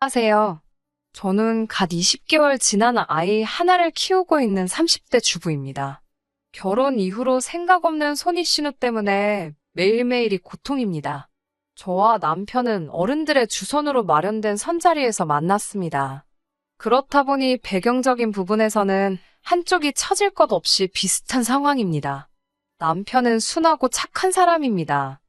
하세요. 저는 갓 20개월 지난 아이 하나를 키우고 있는 30대 주부입니다. 결혼 이후로 생각 없는 손이 신우 때문에 매일매일이 고통입니다. 저와 남편은 어른들의 주선으로 마련된 선자리에서 만났습니다. 그렇다 보니 배경적인 부분에서는 한쪽이 처질 것 없이 비슷한 상황입니다. 남편은 순하고 착한 사람입니다.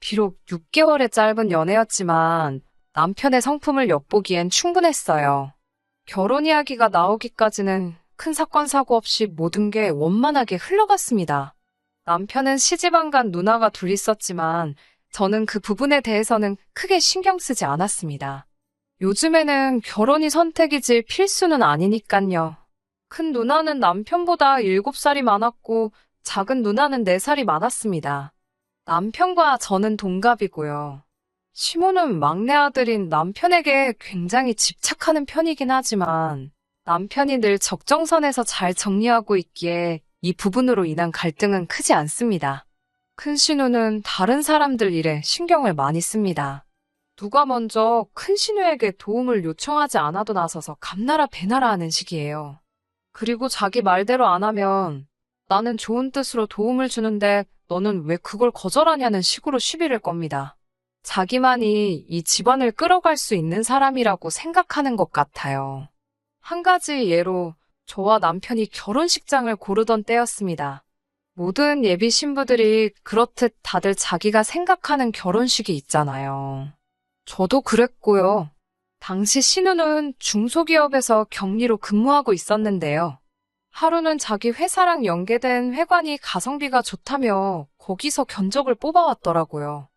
비록 6개월의 짧은 연애였지만 남편의 성품을 엿보기엔 충분했어요. 결혼 이야기가 나오기까지는 큰 사건 사고 없이 모든 게 원만하게 흘러갔습니다. 남편은 시집안 간 누나가 둘 있었지만 저는 그 부분에 대해서는 크게 신경 쓰지 않았습니다. 요즘에는 결혼이 선택이지 필수는 아니니깐요. 큰 누나는 남편보다 7살이 많았고 작은 누나는 4살이 많았습니다. 남편과 저는 동갑이고요. 시모는 막내 아들인 남편에게 굉장히 집착하는 편이긴 하지만 남편이 늘 적정선에서 잘 정리하고 있기에 이 부분으로 인한 갈등은 크지 않습니다. 큰 신우는 다른 사람들 일에 신경을 많이 씁니다. 누가 먼저 큰 신우에게 도움을 요청하지 않아도 나서서 감나라 배나라 하는 식이에요. 그리고 자기 말대로 안 하면 나는 좋은 뜻으로 도움을 주는데 너는 왜 그걸 거절하냐는 식으로 시비를 겁니다. 자기만이 이 집안을 끌어갈 수 있는 사람이라고 생각하는 것 같아요. 한 가지 예로 저와 남편이 결혼식장을 고르던 때였습니다. 모든 예비 신부들이 그렇듯 다들 자기가 생각하는 결혼식이 있잖아요. 저도 그랬고요. 당시 신우는 중소기업에서 격리로 근무하고 있었는데요. 하루는 자기 회사랑 연계된 회관이 가성비가 좋다며 거기서 견적을 뽑아왔더라고요.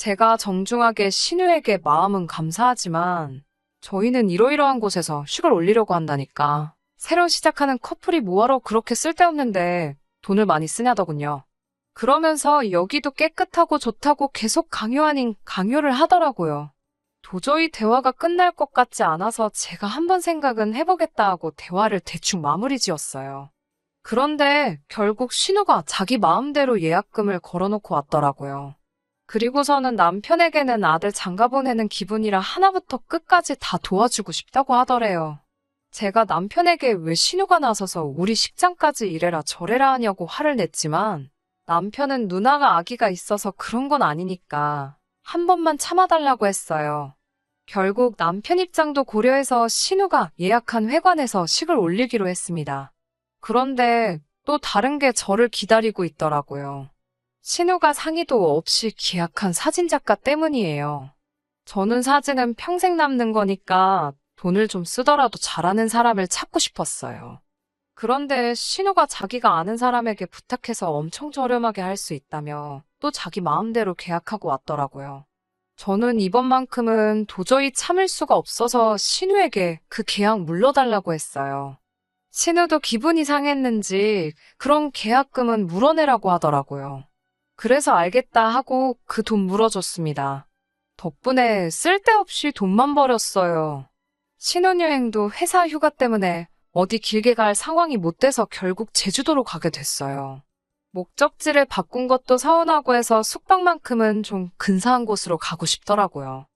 제가 정중하게 신우에게 마음은 감사하지만 저희는 이러이러한 곳에서 식을 올리려고 한다니까. 새로 시작하는 커플이 뭐하러 그렇게 쓸데없는데 돈을 많이 쓰냐더군요. 그러면서 여기도 깨끗하고 좋다고 계속 강요 아닌 강요를 하더라고요. 도저히 대화가 끝날 것 같지 않아서 제가 한번 생각은 해보겠다 하고 대화를 대충 마무리 지었어요. 그런데 결국 신우가 자기 마음대로 예약금을 걸어놓고 왔더라고요. 그리고서는 남편에게는 아들 장가 보내는 기분이라 하나부터 끝까지 다 도와주고 싶다고 하더래요. 제가 남편에게 왜 신우가 나서서 우리 식장까지 이래라 저래라 하냐고 화를 냈지만 남편은 누나가 아기가 있어서 그런 건 아니니까 한 번만 참아달라고 했어요. 결국 남편 입장도 고려해서 신우가 예약한 회관에서 식을 올리기로 했습니다. 그런데 또 다른 게 저를 기다리고 있더라고요. 신우가 상의도 없이 계약한 사진작가 때문이에요. 저는 사진은 평생 남는 거니까 돈을 좀 쓰더라도 잘하는 사람을 찾고 싶었어요. 그런데 신우가 자기가 아는 사람에게 부탁해서 엄청 저렴하게 할 수 있다며 또 자기 마음대로 계약하고 왔더라고요. 저는 이번만큼은 도저히 참을 수가 없어서 신우에게 그 계약 물러달라고 했어요. 신우도 기분이 상했는지 그런 계약금은 물어내라고 하더라고요. 그래서 알겠다 하고 그 돈 물어줬습니다. 덕분에 쓸데없이 돈만 버렸어요. 신혼여행도 회사 휴가 때문에 어디 길게 갈 상황이 못 돼서 결국 제주도로 가게 됐어요. 목적지를 바꾼 것도 서운하고 해서 숙박만큼은 좀 근사한 곳으로 가고 싶더라고요.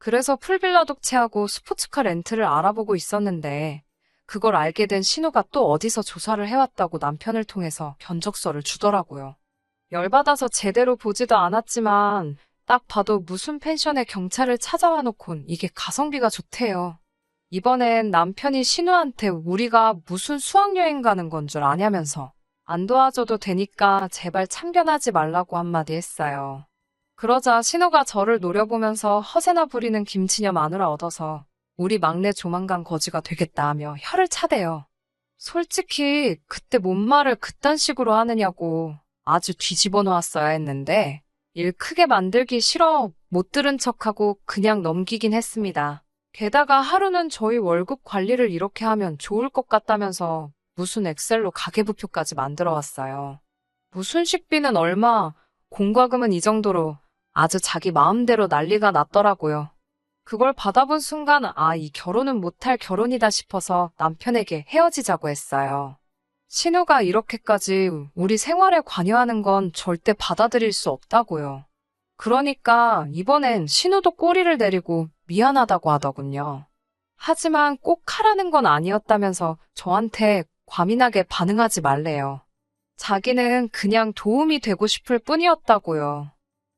그래서 풀빌라 독채하고 스포츠카 렌트를 알아보고 있었는데 그걸 알게 된 신우가 또 어디서 조사를 해왔다고 남편을 통해서 견적서를 주더라고요. 열받아서 제대로 보지도 않았지만 딱 봐도 무슨 펜션에 경찰을 찾아와 놓곤 이게 가성비가 좋대요. 이번엔 남편이 신우한테 우리가 무슨 수학여행 가는 건 줄 아냐면서 안 도와줘도 되니까 제발 참견하지 말라고 한마디 했어요. 그러자 신우가 저를 노려보면서 허세나 부리는 김치녀 마누라 얻어서 우리 막내 조만간 거지가 되겠다 하며 혀를 차대요. 솔직히 그때 뭔 말을 그딴 식으로 하느냐고 아주 뒤집어 놓았어야 했는데 일 크게 만들기 싫어 못 들은 척하고 그냥 넘기긴 했습니다. 게다가 하루는 저희 월급 관리를 이렇게 하면 좋을 것 같다면서 무슨 엑셀로 가계부표까지 만들어 왔어요. 무슨 식비는 얼마, 공과금은 이 정도로 아주 자기 마음대로 난리가 났더라고요. 그걸 받아본 순간 아, 이 결혼은 못할 결혼이다 싶어서 남편에게 헤어지자고 했어요. 신우가 이렇게까지 우리 생활에 관여하는 건 절대 받아들일 수 없다고요. 그러니까 이번엔 신우도 꼬리를 내리고 미안하다고 하더군요. 하지만 꼭 하라는 건 아니었다면서 저한테 과민하게 반응하지 말래요. 자기는 그냥 도움이 되고 싶을 뿐이었다고요.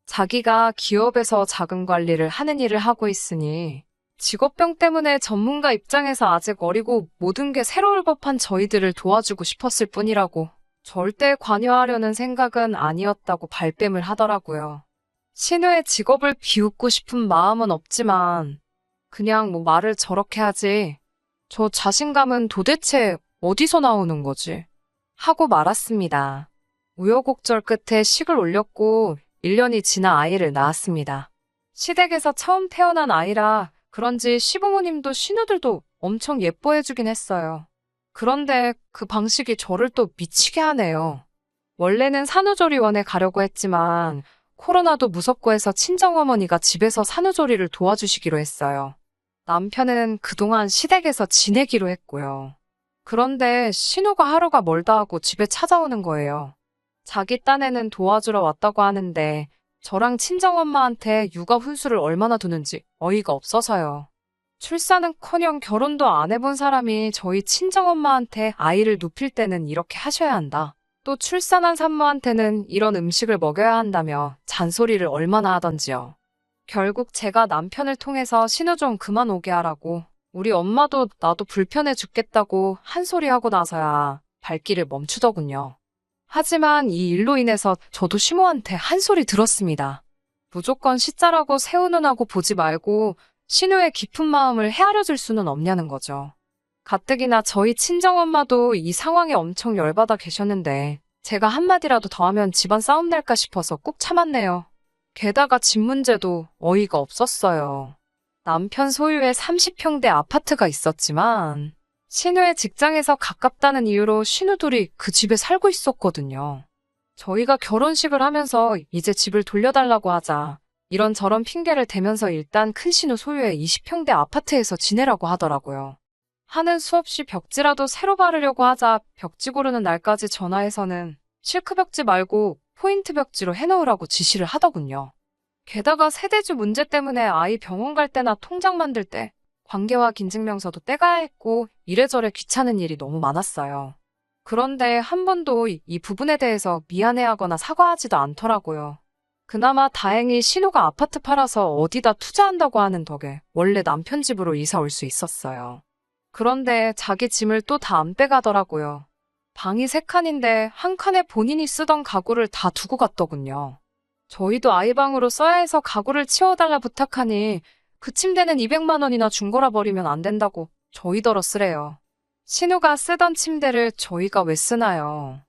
자기가 기업에서 자금 관리를 하는 일을 하고 있으니 직업병 때문에 전문가 입장에서 아직 어리고 모든 게 새로울 법한 저희들을 도와주고 싶었을 뿐이라고 절대 관여하려는 생각은 아니었다고 발뺌을 하더라고요. 신우의 직업을 비웃고 싶은 마음은 없지만 그냥 뭐 말을 저렇게 하지. 저 자신감은 도대체 어디서 나오는 거지? 하고 말았습니다. 우여곡절 끝에 식을 올렸고 1년이 지나 아이를 낳았습니다. 시댁에서 처음 태어난 아이라 그런지 시부모님도 신우들도 엄청 예뻐해주긴 했어요. 그런데 그 방식이 저를 또 미치게 하네요. 원래는 산후조리원에 가려고 했지만 코로나도 무섭고 해서 친정어머니가 집에서 산후조리를 도와주시기로 했어요. 남편은 그동안 시댁에서 지내기로 했고요. 그런데 신우가 하루가 멀다 하고 집에 찾아오는 거예요. 자기 딴에는 도와주러 왔다고 하는데 저랑 친정엄마한테 육아 훈수를 얼마나 두는지 어이가 없어서요. 출산은커녕 결혼도 안 해본 사람이 저희 친정엄마한테 아이를 눕힐 때는 이렇게 하셔야 한다. 또 출산한 산모한테는 이런 음식을 먹여야 한다며 잔소리를 얼마나 하던지요. 결국 제가 남편을 통해서 신우 좀 그만 오게 하라고 우리 엄마도 나도 불편해 죽겠다고 한 소리 하고 나서야 발길을 멈추더군요. 하지만 이 일로 인해서 저도 시모한테 한 소리 들었습니다. 무조건 시자라고 세우는하고 보지 말고 신우의 깊은 마음을 헤아려 줄 수는 없냐는 거죠. 가뜩이나 저희 친정엄마도 이 상황에 엄청 열받아 계셨는데 제가 한마디라도 더 하면 집안 싸움 날까 싶어서 꾹 참았네요. 게다가 집 문제도 어이가 없었어요. 남편 소유의 30평대 아파트가 있었지만 신우의 직장에서 가깝다는 이유로 신우들이 그 집에 살고 있었거든요. 저희가 결혼식을 하면서 이제 집을 돌려달라고 하자 이런저런 핑계를 대면서 일단 큰 신우 소유의 20평대 아파트에서 지내라고 하더라고요. 하는 수없이 벽지라도 새로 바르려고 하자 벽지 고르는 날까지 전화해서는 실크 벽지 말고 포인트 벽지로 해놓으라고 지시를 하더군요. 게다가 세대주 문제 때문에 아이 병원 갈 때나 통장 만들 때 관계와 긴증명서도 떼가야 했고 이래저래 귀찮은 일이 너무 많았어요. 그런데 한 번도 이 부분에 대해서 미안해하거나 사과하지도 않더라고요. 그나마 다행히 신우가 아파트 팔아서 어디다 투자한다고 하는 덕에 원래 남편 집으로 이사 올 수 있었어요. 그런데 자기 짐을 또 다 안 빼가더라고요. 방이 세 칸인데 한 칸에 본인이 쓰던 가구를 다 두고 갔더군요. 저희도 아이 방으로 써야 해서 가구를 치워달라 부탁하니 그 침대는 200만 원이나 준 거라 버리면 안 된다고 저희더러 쓰래요. 신우가 쓰던 침대를 저희가 왜 쓰나요?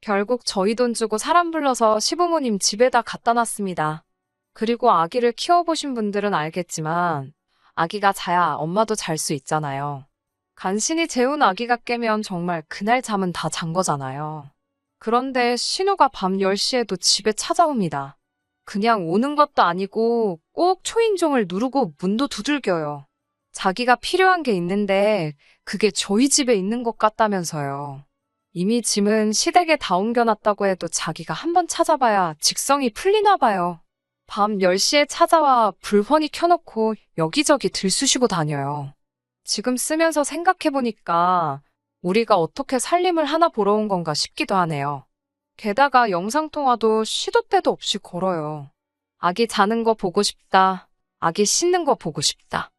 결국 저희 돈 주고 사람 불러서 시부모님 집에다 갖다 놨습니다. 그리고 아기를 키워보신 분들은 알겠지만 아기가 자야 엄마도 잘 수 있잖아요. 간신히 재운 아기가 깨면 정말 그날 잠은 다 잔 거잖아요. 그런데 신우가 밤 10시에도 집에 찾아옵니다. 그냥 오는 것도 아니고 꼭 초인종을 누르고 문도 두들겨요. 자기가 필요한 게 있는데 그게 저희 집에 있는 것 같다면서요. 이미 짐은 시댁에 다 옮겨놨다고 해도 자기가 한번 찾아봐야 직성이 풀리나 봐요. 밤 10시에 찾아와 불 훤히 켜놓고 여기저기 들쑤시고 다녀요. 지금 쓰면서 생각해보니까 우리가 어떻게 살림을 하나 보러 온 건가 싶기도 하네요. 게다가 영상통화도 시도 때도 없이 걸어요. 아기 자는 거 보고 싶다. 아기 씻는 거 보고 싶다.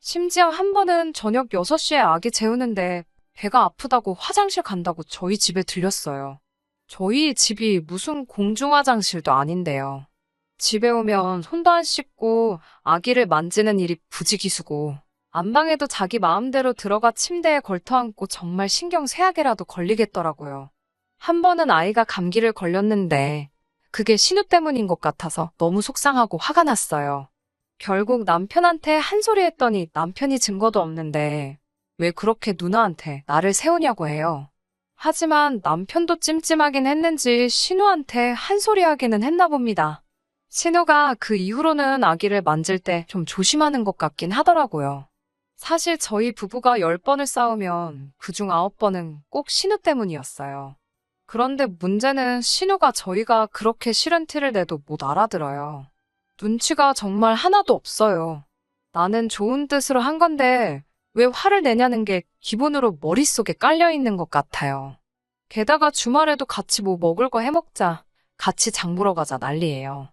심지어 한 번은 저녁 6시에 아기 재우는데 배가 아프다고 화장실 간다고 저희 집에 들렸어요. 저희 집이 무슨 공중화장실도 아닌데요. 집에 오면 손도 안 씻고 아기를 만지는 일이 부지기수고 안방에도 자기 마음대로 들어가 침대에 걸터앉고 정말 신경 쇠하게라도 걸리겠더라고요. 한 번은 아이가 감기를 걸렸는데 그게 신우 때문인 것 같아서 너무 속상하고 화가 났어요. 결국 남편한테 한 소리 했더니 남편이 증거도 없는데 왜 그렇게 누나한테 나를 세우냐고 해요. 하지만 남편도 찜찜하긴 했는지 신우한테 한 소리 하기는 했나 봅니다. 신우가 그 이후로는 아기를 만질 때 좀 조심하는 것 같긴 하더라고요. 사실 저희 부부가 10번을 싸우면 그중 9번은 꼭 신우 때문이었어요. 그런데 문제는 신우가 저희가 그렇게 싫은 티를 내도 못 알아들어요. 눈치가 정말 하나도 없어요. 나는 좋은 뜻으로 한 건데 왜 화를 내냐는 게 기본으로 머릿속에 깔려 있는 것 같아요. 게다가 주말에도 같이 뭐 먹을 거 해먹자, 같이 장 보러 가자 난리예요.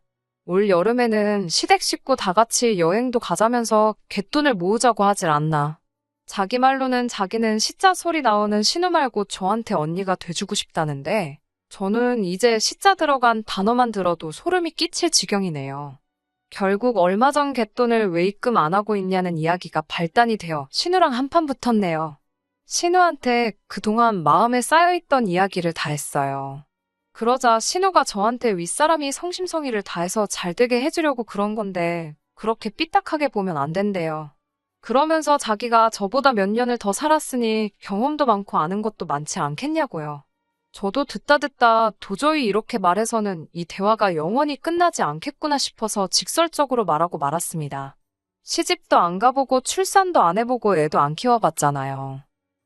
올 여름에는 시댁 식구 다 같이 여행도 가자면서 갯돈을 모으자고 하질 않나. 자기 말로는 자기는 시자 소리 나오는 신우 말고 저한테 언니가 돼주고 싶다는데 저는 이제 시자 들어간 단어만 들어도 소름이 끼칠 지경이네요. 결국 얼마 전 갯돈을 왜 입금 안 하고 있냐는 이야기가 발단이 되어 신우랑 한판 붙었네요. 신우한테 그동안 마음에 쌓여있던 이야기를 다 했어요. 그러자 신우가 저한테 윗사람이 성심성의를 다해서 잘 되게 해주려고 그런 건데 그렇게 삐딱하게 보면 안 된대요. 그러면서 자기가 저보다 몇 년을 더 살았으니 경험도 많고 아는 것도 많지 않겠냐고요. 저도 듣다 듣다 도저히 이렇게 말해서는 이 대화가 영원히 끝나지 않겠구나 싶어서 직설적으로 말하고 말았습니다. 시집도 안 가보고 출산도 안 해보고 애도 안 키워봤잖아요.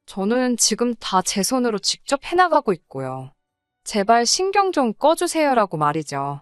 저는 지금 다 제 손으로 직접 해나가고 있고요. 제발 신경 좀 꺼주세요라고 말이죠.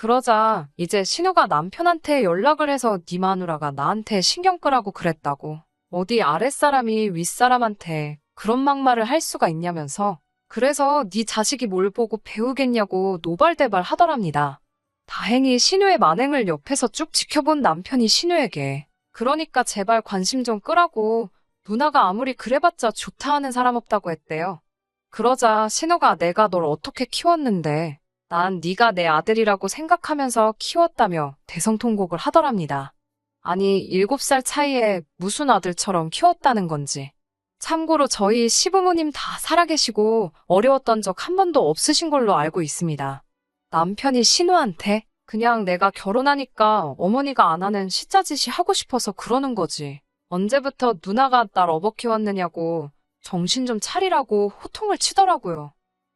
그러자 이제 신우가 남편한테 연락을 해서 네 마누라가 나한테 신경 끄라고 그랬다고. 어디 아랫사람이 윗사람한테 그런 막말을 할 수가 있냐면서 그래서 네 자식이 뭘 보고 배우겠냐고 노발대발 하더랍니다. 다행히 신우의 만행을 옆에서 쭉 지켜본 남편이 신우에게 그러니까 제발 관심 좀 끄라고 누나가 아무리 그래봤자 좋다 하는 사람 없다고 했대요. 그러자 신우가 내가 널 어떻게 키웠는데 난 네가 내 아들이라고 생각하면서 키웠다며 대성통곡을 하더랍니다. 아니 7살 차이에 무슨 아들처럼 키웠다는 건지. 참고로 저희 시부모님 다 살아계시고 어려웠던 적 한 번도 없으신 걸로 알고 있습니다. 남편이 신우한테 그냥 내가 결혼하니까 어머니가 안 하는 시자짓이 하고 싶어서 그러는 거지. 언제부터 누나가 날 업어 키웠느냐고 정신 좀 차리라고 호통을 치더라고요.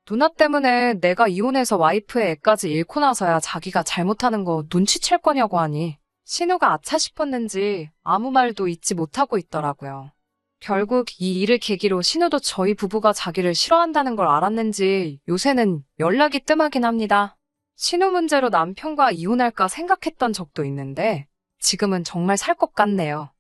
누나 때문에 내가 이혼해서 와이프의 애까지 잃고 나서야 자기가 잘못하는 거 눈치챌 거냐고 하니 신우가 아차 싶었는지 아무 말도 잊지 못하고 있더라고요. 결국 이 일을 계기로 신우도 저희 부부가 자기를 싫어한다는 걸 알았는지 요새는 연락이 뜸하긴 합니다. 신우 문제로 남편과 이혼할까 생각했던 적도 있는데 지금은 정말 살 것 같네요.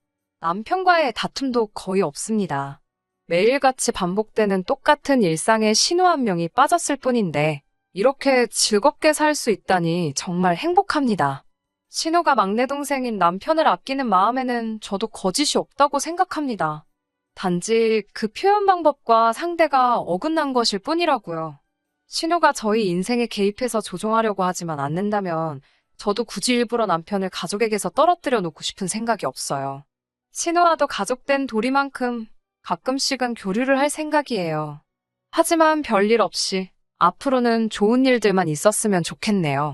남편과의 다툼도 거의 없습니다. 매일같이 반복되는 똑같은 일상에 신우 한 명이 빠졌을 뿐인데 이렇게 즐겁게 살 수 있다니 정말 행복합니다. 신우가 막내 동생인 남편을 아끼는 마음에는 저도 거짓이 없다고 생각합니다. 단지 그 표현 방법과 상대가 어긋난 것일 뿐이라고요. 신우가 저희 인생에 개입해서 조종하려고 하지만 않는다면 저도 굳이 일부러 남편을 가족에게서 떨어뜨려 놓고 싶은 생각이 없어요. 신우와도 가족된 도리만큼 가끔씩은 교류를 할 생각이에요. 하지만 별일 없이 앞으로는 좋은 일들만 있었으면 좋겠네요.